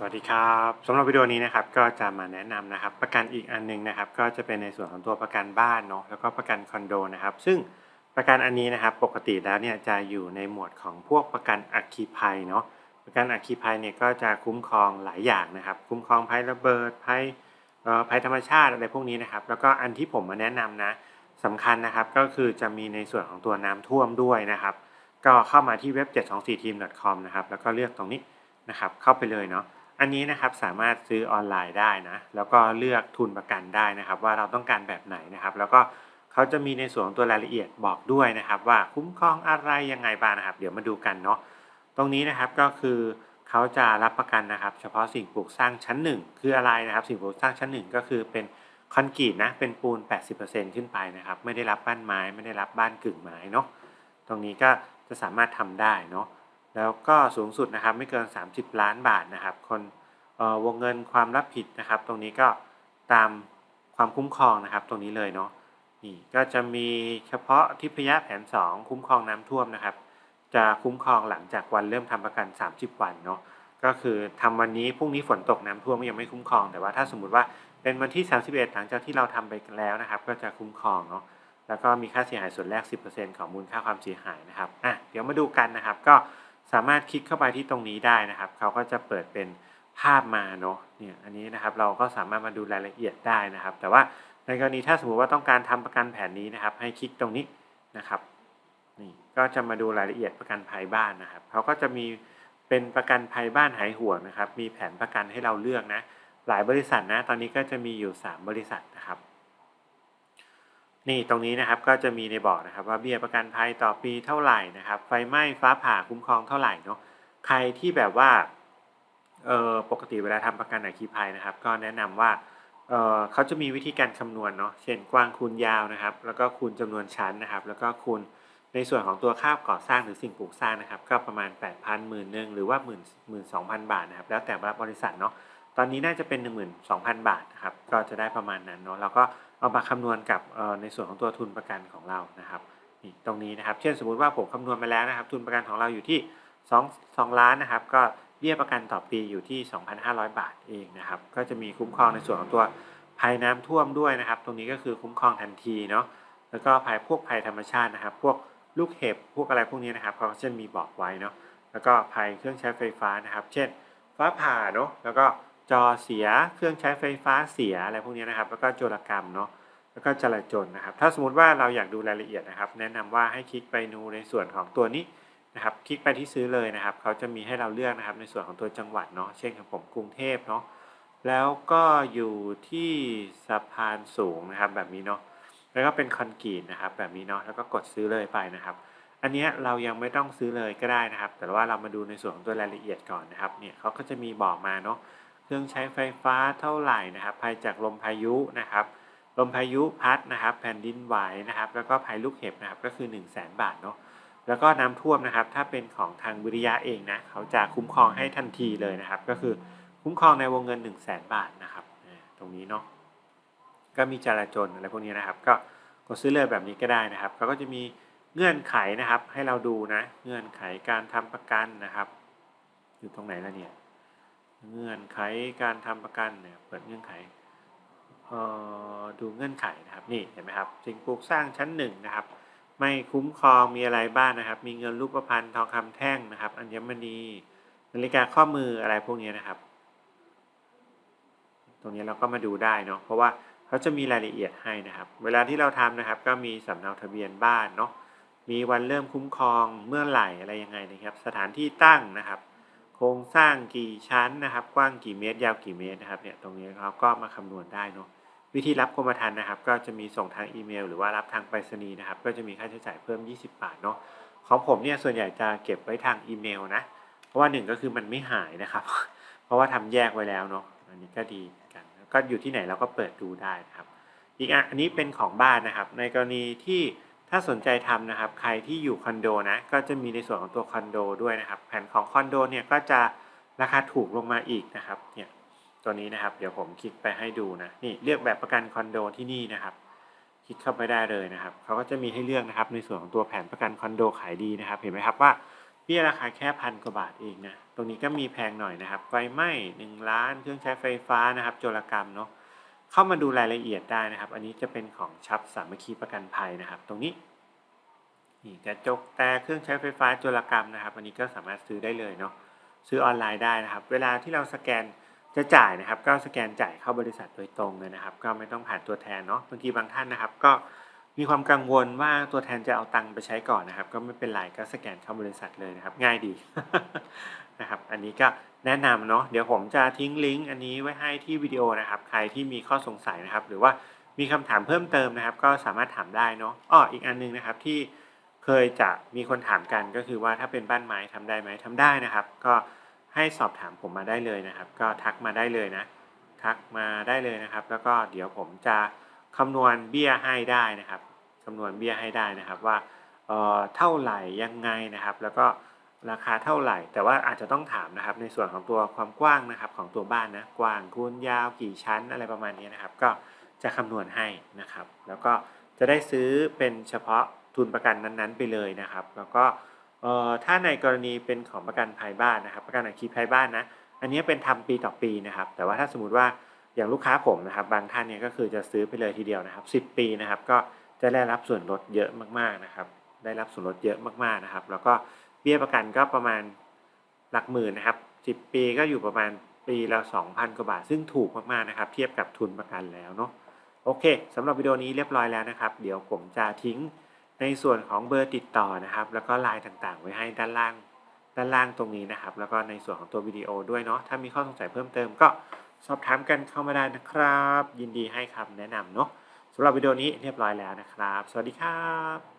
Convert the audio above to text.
สวัสดีครับสำหรับวิดีโอนี้นะครับก็จะมาแนะนำนะครับ ประกันอีกอันหนึงนะครับ ก็จะเป็นในส่วนของตัวประกันบ้านเนาะแล้วก็ประกันคอนโดนะครับ ซึ่งประกันอันนี้นะครับ ปกติแล้วเนี่ยจะอยู่ในหมวดของพวกประกันอัคคีภัยเนาะประกันอัคคีภัยเนี่ยก็จะคุ้มครองหลายอย่างนะครับ คุ้มครองภัยระเบิดภัยเอ่อภัยธรรมชาติอะไรพวกนี้นะครับ แล้วก็อันที่ผมมาแนะนำนะสำคัญนะครับก็คือจะมีในส่วนของตัวน้ำท่วมด้วยนะครับ ก็เข้ามาที่เว็บ 724team.com นะครับแล้วก็เลือกตรงนี้นะครับเข้าไปเลยเนาะ อันนี้นะครับสามารถซื้อออนไลน์ได้นะ แล้วก็เลือกทุนประกันได้นะครับ ว่าเราต้องการแบบไหนนะครับ แล้วก็เขาจะมีในส่วนของตัวรายละเอียดบอกด้วยนะครับ ว่าคุ้มครองอะไรยังไงบ้างนะครับ เดี๋ยวมาดูกันเนาะตรงนี้นะครับก็คือเขาจะรับประกันนะครับ เฉพาะสิ่งปลูกสร้างชั้น1คืออะไรนะครับ สิ่งปลูกสร้างชั้น1ก็คือเป็นคอนกรีตนะเป็นปูน 80%ขึ้นไปนะครับ ไม่ได้รับบ้านไม้ ไม่ได้รับบ้านกึ่งไม้เนาะตรงนี้ก็จะสามารถทำได้เนาะ แล้วก็สูงสุดนะครับไม่เกิน 30 ล้านบาทนะครับ คนวงเงินความรับผิดนะครับ ตรงนี้ก็ตามความคุ้มครองนะครับ ตรงนี้เลยเนาะนี่ก็จะมีเฉพาะทิพยะแผน 2 คุ้มครองน้ำท่วมนะครับ จะคุ้มครองหลังจากวันเริ่มทำประกัน 30 วันเนาะก็คือทำวันนี้พรุ่งนี้ฝนตกน้ำท่วมยังไม่คุ้มครอง แต่ว่าถ้าสมมติว่าเป็นวันที่ 31 หลังจากที่เราทำไปแล้วนะครับ ก็จะคุ้มครองเนาะแล้วก็มีค่าเสียหายส่วนแรก 10%ของมูลค่าความเสียหายนะครับอะเดี๋ยวมาดูกันนะครับก็ สามารถคลิกเข้าไปที่ตรงนี้ได้นะครับ เขาก็จะเปิดเป็นภาพมาเนาะเนี่ยอันนี้นะครับเราก็สามารถมาดูรายละเอียดได้นะครับ แต่ว่าในกรณีถ้าสมมติว่าต้องการทำประกันแผนนี้นะครับ ให้คลิกตรงนี้นะครับนี่ก็จะมาดูรายละเอียดประกันภัยบ้านนะครับ เขาก็จะมีเป็นประกันภัยบ้านหายห่วงนะครับ มีแผนประกันให้เราเลือกนะ หลายบริษัทนะ ตอนนี้ก็จะมีอยู่ 3 บริษัทนะครับ นี่ตรงนี้นะครับก็จะมีในบอกนะครับว่าเบี้ยประกันภัยต่อปีเท่าไหร่นะครับไฟไหม้ฟ้าผ่าคุ้มครองเท่าไหร่เนาะใครที่แบบว่าเออปกติเวลาทำประกันอัคคีภัยนะครับ ก็แนะนำว่าเออเขาจะมีวิธีการคำนวณเนาะเช่นกว้างคูณยาวนะครับ แล้วก็คูณจำนวนชั้นนะครับ แล้วก็คูณในส่วนของตัวค่าก่อสร้างหรือสิ่งปลูกสร้างนะครับ ก็ประมาณ 8 0 0 0หมื่นหนึ่งหรือว่าหมื่นหมื่นสองพันบาทนะครับ แล้วแต่บริษัทเนาะตอนนี้น่าจะเป็น 12,000 บาทนะครับก็จะได้ประมาณนั้นเนาะแล้วก็ เอามาคำนวณกับในส่วนของตัวทุนประกันของเรานะครับนี่ตรงนี้นะครับ เช่นสมมุติว่าผมคำนวณมาแล้วนะครับ ทุนประกันของเราอยู่ที่2 2ล้านนะครับ ก็เบี้ยประกันต่อปีอยู่ที่ 2,500 บาทเองนะครับ ก็จะมีคุ้มครองในส่วนของตัวภัยน้ำท่วมด้วยนะครับ ตรงนี้ก็คือคุ้มครองทันทีเนาะแล้วก็ภัยพวกภัยธรรมชาตินะครับ พวกลูกเห็บพวกอะไรพวกนี้นะครับเขาจะมีบอกไว้เนาะแล้วก็ภัยเครื่องใช้ไฟฟ้านะครับ เช่น ฟ้าผ่าเนาะแล้วก็ จอเสียเครื่องใช้ไฟฟ้าเสียอะไรพวกนี้นะครับ แล้วก็โจรกรรมเนาะแล้วก็จราจรนะครับ ถ้าสมมติว่าเราอยากดูรายละเอียดนะครับ แนะนำว่าให้คลิกไปดูในส่วนของตัวนี้นะครับ คลิกไปที่ซื้อเลยนะครับ เขาจะมีให้เราเลือกนะครับ ในส่วนของตัวจังหวัดเนาะเช่นของผมกรุงเทพเนาะแล้วก็อยู่ที่สะพานสูงนะครับแบบนี้เนาะแล้วก็เป็นคอนกรีตนะครับ แบบนี้เนาะแล้วก็กดซื้อเลยไปนะครับ อันนี้เรายังไม่ต้องซื้อเลยก็ได้นะครับ แต่ว่าเรามาดูในส่วนของตัวรายละเอียดก่อนนะครับเนี่ยเขาก็จะมีบอกมาเนาะ เครื่องใช้ไฟฟ้าเท่าไหร่นะครับภัยจากลมพายุนะครับ ลมพายุพัดนะครับ แผ่นดินไหวนะครับ แล้วก็ภัยลูกเห็บนะครับก็คือ 1 0 0 0 0แบาทเนาะแล้วก็น้ำท่วมนะครับ ถ้าเป็นของทางวิริยะเองนะเขาจะคุ้มครองให้ทันทีเลยนะครับ ก็คือคุ้มครองในวงเงิน 1 0 0 0 0แบาทนะครับตรงนี้เนาะก็มีจราจรอะไรพวกนี้นะครับ ก็กดซื้อเลยแบบนี้ก็ได้นะครับเขาก็จะมีเงื่อนไขนะครับให้เราดูนะ เงื่อนไขการทำประกันนะครับ อยู่ตรงไหนแล้วเนี่ย เงื่อนไขการทำประกันเนี่ยเปิดเงื่อนไขดูเงื่อนไขนะครับนี่เห็นไหมครับสิ่งปลูกสร้างชั้นหนึ่งนะครับ ไม่คุ้มครองมีอะไรบ้างนะครับ มีเงินรูปพรรณทองคำแท่งนะครับ อัญมณีนาฬิกาข้อมืออะไรพวกนี้นะครับ ตรงนี้เราก็มาดูได้เนาะเพราะว่าเขาจะมีรายละเอียดให้นะครับ เวลาที่เราทำนะครับ ก็มีสำเนาทะเบียนบ้านเนาะมีวันเริ่มคุ้มครองเมื่อไหร่อะไรยังไงนะครับ สถานที่ตั้งนะครับ โครงสร้างกี่ชั้นนะครับ กว้างกี่เมตร ยาวกี่เมตรนะครับเนี่ยตรงนี้เราก็มาคำนวณได้เนาะวิธีรับกรมธรรม์นะครับ ก็จะมีส่งทางอีเมล หรือว่ารับทางไปรษณีย์นะครับ ก็จะมีค่าใช้จ่ายเพิ่ม 20 บาทเนาะของผมเนี่ยส่วนใหญ่จะเก็บไว้ทางอีเมลนะเพราะว่าหนึ่งก็คือมันไม่หายนะครับ เพราะว่าทำแยกไว้แล้วเนาะอันนี้ก็ดีกันก็อยู่ที่ไหนเราก็เปิดดูได้นะครับ อีกอันนี้เป็นของบ้านนะครับ ในกรณีที่ ถ้าสนใจทำนะครับ ใครที่อยู่คอนโดนะ ก็จะมีในส่วนของตัวคอนโดด้วยนะครับ แผนของคอนโดเนี่ยก็จะราคาถูกลงมาอีกนะครับ เนี่ย ตัวนี้นะครับ เดี๋ยวผมคลิกไปให้ดูนะ นี่เลือกแบบประกันคอนโดที่นี่นะครับ คลิกเข้าไปได้เลยนะครับ เขาก็จะมีให้เลือกนะครับ ในส่วนของตัวแผนประกันคอนโดขายดีนะครับ เห็นไหมครับว่าบี้ยราคาแค่พันกว่าบาทเองนะ ตรงนี้ก็มีแพงหน่อยนะครับ ไฟไหม้หนึ่งล้าน เครื่องใช้ไฟฟ้านะครับ โจรกรรมเนาะ เข้ามาดูรายละเอียดได้นะครับ อันนี้จะเป็นของชับสามัคคีประกันภัยนะครับ ตรงนี้นี่กระจกแต่เครื่องใช้ไฟฟ้าโจรกรรมนะครับ อันนี้ก็สามารถซื้อได้เลยเนาะซื้อออนไลน์ได้นะครับ เวลาที่เราสแกนจะจ่ายนะครับ ก็สแกนจ่ายเข้าบริษัทโดยตรงเลยนะครับ ก็ไม่ต้องผ่านตัวแทนเนาะบางทีบางท่านนะครับ ก็มีความกังวลว่าตัวแทนจะเอาตังค์ไปใช้ก่อนนะครับ ก็ไม่เป็นไรก็สแกนเข้าบริษัทเลยนะครับ ง่ายดีนะครับ อันนี้ก็ แนะนำเนาะเดี๋ยวผมจะทิ้งลิงก์อันนี้ไว้ให้ที่วิดีโอนะครับ ใครที่มีข้อสงสัยนะครับ หรือว่ามีคำถามเพิ่มเติมนะครับ ก็สามารถถามได้เนาะอ้ออีกอันนึงนะครับที่เคยจะมีคนถามกันก็คือว่าถ้าเป็นบ้านไม้ทำได้ไหมทำได้นะครับ ก็ให้สอบถามผมมาได้เลยนะครับ ก็ทักมาได้เลยนะ ทักมาได้เลยนะครับ แล้วก็เดี๋ยวผมจะคำนวณเบี้ยให้ได้นะครับคำนวณเบี้ยให้ได้นะครับว่าเออเท่าไหร่ยังไงนะครับ แล้วก็ ราคาเท่าไหร่ แต่ว่าอาจจะต้องถามนะครับ ในส่วนของตัวความกว้างนะครับ ของตัวบ้านนะกว้างคูณยาวกี่ชั้นอะไรประมาณนี้นะครับ ก็จะคำนวณให้นะครับ แล้วก็จะได้ซื้อเป็นเฉพาะทุนประกันนั้นๆ ไปเลยนะครับ แล้วก็เอ่อถ้าในกรณีเป็นของประกันภัยบ้านนะครับ ประกันอัคคีภัยบ้านนะอันนี้เป็นทำปีต่อปีนะครับ แต่ว่าถ้าสมมติว่าอย่างลูกค้าผมนะครับ บางท่านเนี่ยก็คือจะซื้อไปเลยทีเดียวนะครับ 10 ปีนะครับ ก็จะได้รับส่วนลดเยอะมากๆนะครับ ได้รับส่วนลดเยอะมากๆนะครับ แล้วก็ เบี้ยประกันก็ประมาณหลักหมื่นนะครับ10ปีก็อยู่ประมาณปีละ2,000กว่าบาท ซึ่งถูกมากๆนะครับ เทียบกับทุนประกันแล้วเนาะโอเคสำหรับวิดีโอนี้เรียบร้อยแล้วนะครับ เดี๋ยวผมจะทิ้งในส่วนของเบอร์ติดต่อนะครับ แล้วก็ไลน์ต่างๆ ไว้ให้ด้านล่างด้านล่างตรงนี้นะครับ แล้วก็ในส่วนของตัววิดีโอด้วยเนาะถ้ามีข้อสงสัยเพิ่มเติมก็สอบถามกันเข้ามาได้นะครับ ยินดีให้คำแนะนำเนาะสำหรับวิดีโอนี้เรียบร้อยแล้วนะครับ สวัสดีครับ